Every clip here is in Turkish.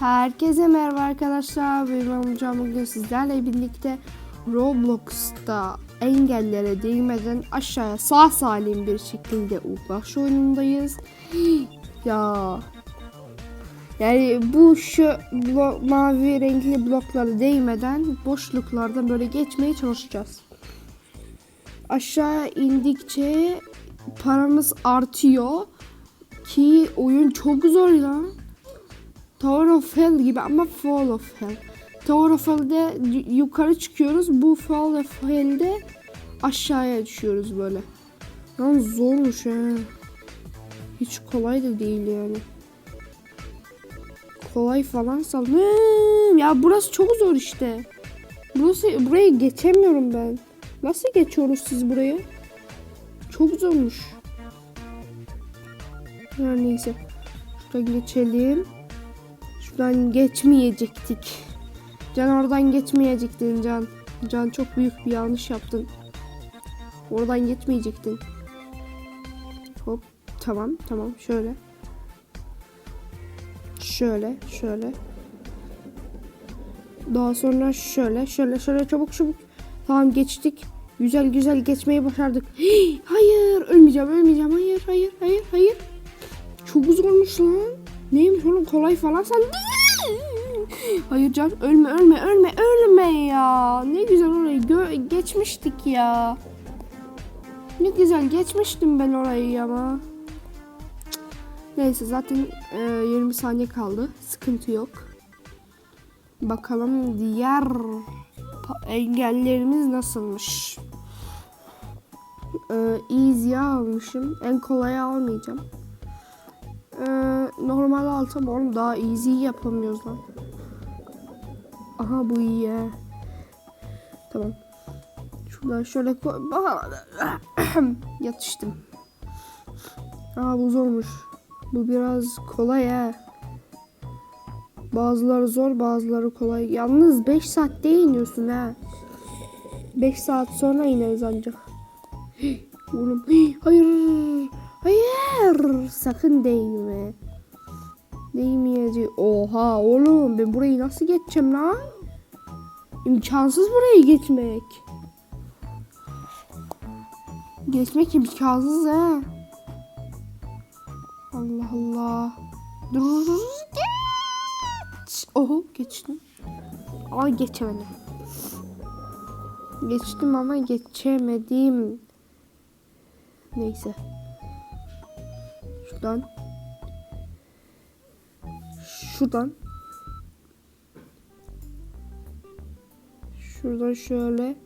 Herkese merhaba arkadaşlar. Benim amcam bugün sizlerle birlikte Roblox'ta engellere değmeden aşağıya sağ salim bir şekilde uğraş oyunundayız. ya yani bu şu blo- mavi renkli bloklara değmeden boşluklardan böyle geçmeye çalışacağız. Aşağı indikçe paramız artıyor ki oyun çok zor lan. Tower of Hell gibi ama Fall of Hell. Tower of Hell'de yukarı çıkıyoruz. Bu Fall of Hell'de aşağıya düşüyoruz böyle. Lan zormuş ha. Hiç kolay da değil yani. Kolay falan sanırım. Ya burası çok zor işte. Burası burayı geçemiyorum ben. Nasıl geçiyoruz siz burayı? Çok zormuş. Her neyse. Şuradan geçelim. Şuradan geçmeyecektik. Can oradan geçmeyecektin Can. Can çok büyük bir yanlış yaptın. Oradan geçmeyecektin. Hop tamam tamam şöyle. Şöyle şöyle. Daha sonra şöyle şöyle şöyle çabuk çabuk. Tamam geçtik. Güzel güzel geçmeyi başardık. Hii, hayır ölmeyeceğim ölmeyeceğim. Hayır hayır hayır hayır. Çok zormuş lan. Neymiş oğlum kolay falan sen Hayır can ölme ölme ölme ölme ya. Ne güzel orayı geçmiştik ya. Ne güzel geçmiştim ben orayı ama. Neyse zaten e, 20 saniye kaldı. Sıkıntı yok. Bakalım diğer engellerimiz nasılmış. E, easy'ye almışım. En kolayı almayacağım. Ee, normal alsam oğlum daha easy yapamıyoruz lan. Aha bu iyi ya. Tamam. Şuradan şöyle koy. Yatıştım. Aa bu zormuş. Bu biraz kolay ha. Bazıları zor bazıları kolay. Yalnız 5 saatte iniyorsun ha. 5 saat sonra ineriz ancak. Oğlum hayır. Hayır. Sakın değme. Değmeyeceğim. Oha oğlum ben burayı nasıl geçeceğim lan? İmkansız burayı geçmek. Geçmek imkansız ha. Allah Allah. Dur geç. Oho geçtim. Ama geçemedim. Geçtim ama geçemedim. Neyse. Şuradan. Şuradan. Şuradan şöyle.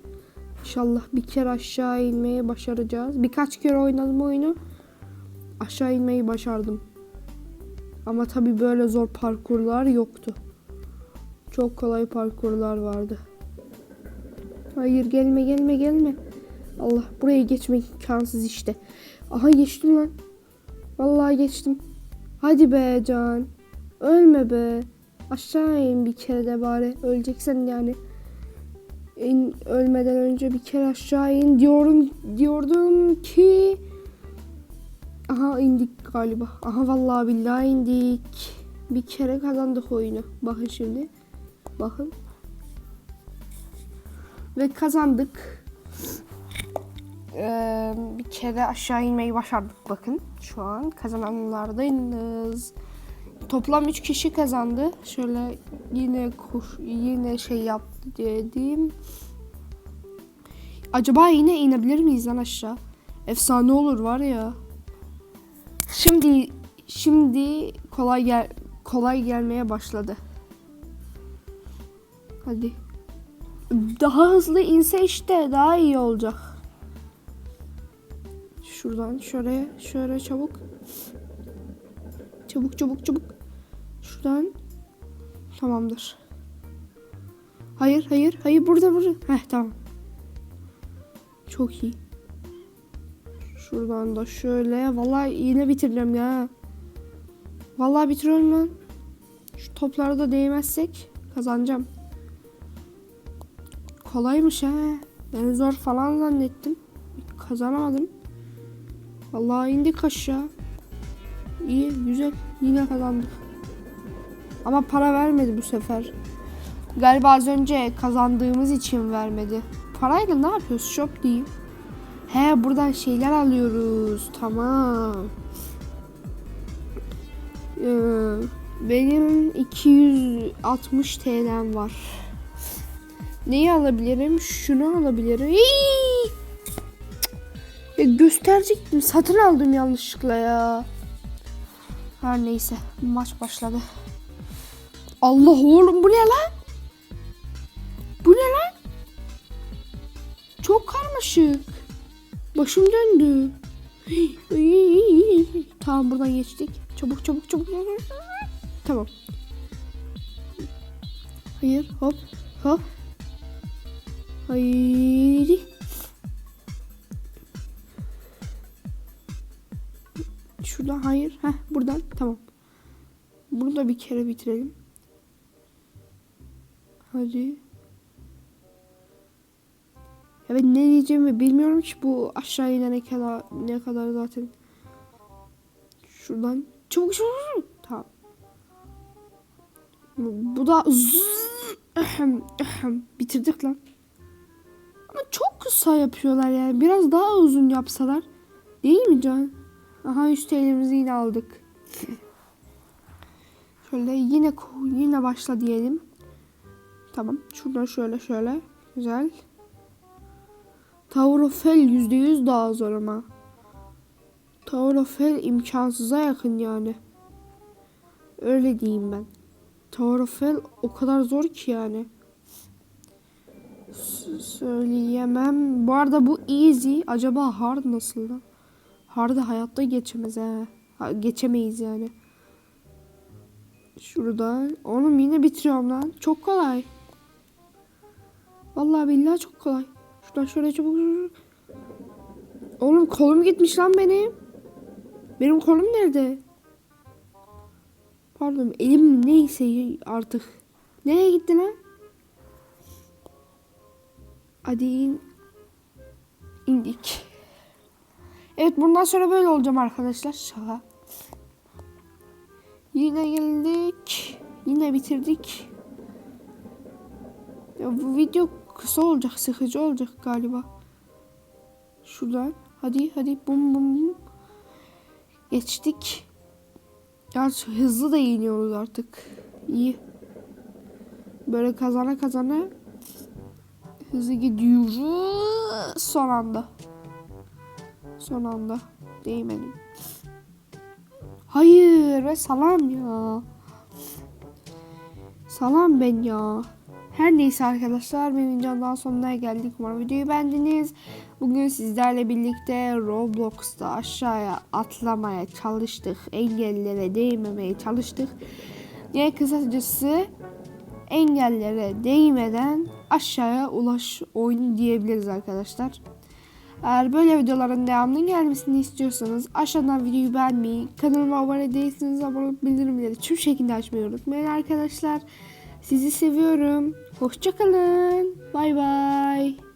İnşallah bir kere aşağı inmeyi başaracağız. Birkaç kere oynadım oyunu. Aşağı inmeyi başardım. Ama tabi böyle zor parkurlar yoktu. Çok kolay parkurlar vardı. Hayır gelme gelme gelme. Allah buraya geçmek imkansız işte. Aha geçtim lan. Vallahi geçtim. Hadi be Can. Ölme be. Aşağı in bir kere de bari. Öleceksen yani. İn, ölmeden önce bir kere aşağı in diyorum diyordum ki Aha indik galiba. Aha vallahi billahi indik. Bir kere kazandık oyunu. Bakın şimdi. Bakın. Ve kazandık. Ee, bir kere aşağı inmeyi başardık bakın. Şu an kazananlardayız. Toplam 3 kişi kazandı. Şöyle yine kuş, yine şey yaptı dedim. Acaba yine inebilir miyiz lan aşağı? Efsane olur var ya. Şimdi şimdi kolay gel kolay gelmeye başladı. Hadi. Daha hızlı inse işte daha iyi olacak. Şuradan şöyle şöyle çabuk. Çabuk çabuk çabuk. Şuradan. Tamamdır. Hayır hayır hayır burada burada. Heh tamam. Çok iyi. Şuradan da şöyle. Vallahi yine bitireceğim ya. Vallahi bitiriyorum lan. Şu toplara da değmezsek kazanacağım. Kolaymış ha. Ben zor falan zannettim. Kazanamadım. Vallahi indik aşağı. İyi güzel. Yine kazandık. Ama para vermedi bu sefer. Galiba az önce kazandığımız için vermedi. Parayla ne yapıyoruz? Shop diyeyim. He buradan şeyler alıyoruz. Tamam. Ee, benim 260 TL'm var. Neyi alabilirim? Şunu alabilirim. Hii! Ya gösterecektim. Satın aldım yanlışlıkla ya. Her neyse. Maç başladı. Allah oğlum bu ne lan? Bu ne lan? Çok karmaşık. Başım döndü. tamam buradan geçtik. Çabuk çabuk çabuk. Tamam. Hayır hop hop. Haydi. Şuradan hayır. Heh buradan tamam. Bunu da bir kere bitirelim. Hadi. Ya ben ne diyeceğimi bilmiyorum ki bu aşağı inene kadar ne kadar zaten. Şuradan çabuk çabuk. Tamam. Bu bu da bitirdik lan. Ama çok kısa yapıyorlar yani. Biraz daha uzun yapsalar. Değil mi Can? Aha üst elimizi yine aldık. Şöyle yine yine başla diyelim. Tamam. Şuradan şöyle şöyle. Güzel. Tower of Hell %100 daha zor ama. Tower of Hell imkansıza yakın yani. Öyle diyeyim ben. Tower of Hell o kadar zor ki yani. S- söyleyemem. Bu arada bu easy. Acaba hard nasıl lan? Hard'ı hayatta geçemez ha. ha. Geçemeyiz yani. Şuradan. Oğlum yine bitiriyorum lan. Çok kolay. Vallahi billahi çok kolay. Şuradan şöyle çabuk. Oğlum kolum gitmiş lan benim. Benim kolum nerede? Pardon elim neyse artık. Nereye gitti lan? Hadi in. indik. Evet bundan sonra böyle olacağım arkadaşlar. Şaka. Yine geldik. Yine bitirdik. Ya bu video kısa olacak, sıkıcı olacak galiba. Şuradan. Hadi hadi bum bum bum. Geçtik. Gerçi hızlı da iniyoruz artık. İyi. Böyle kazana kazana hızlı gidiyoruz. Son anda. Son anda. Değmedim. Hayır ve salam ya. Salam ben ya. Her neyse arkadaşlar bir videonun daha sonuna geldik. Umarım videoyu beğendiniz. Bugün sizlerle birlikte Roblox'ta aşağıya atlamaya çalıştık. Engellere değmemeye çalıştık. Yani kısacası engellere değmeden aşağıya ulaş oyunu diyebiliriz arkadaşlar. Eğer böyle videoların devamının gelmesini istiyorsanız aşağıdan videoyu beğenmeyi, kanalıma abone değilseniz abone olup bildirimleri tüm şekilde açmayı unutmayın arkadaşlar. Sizi seviyorum. Hoşçakalın. Bay bay.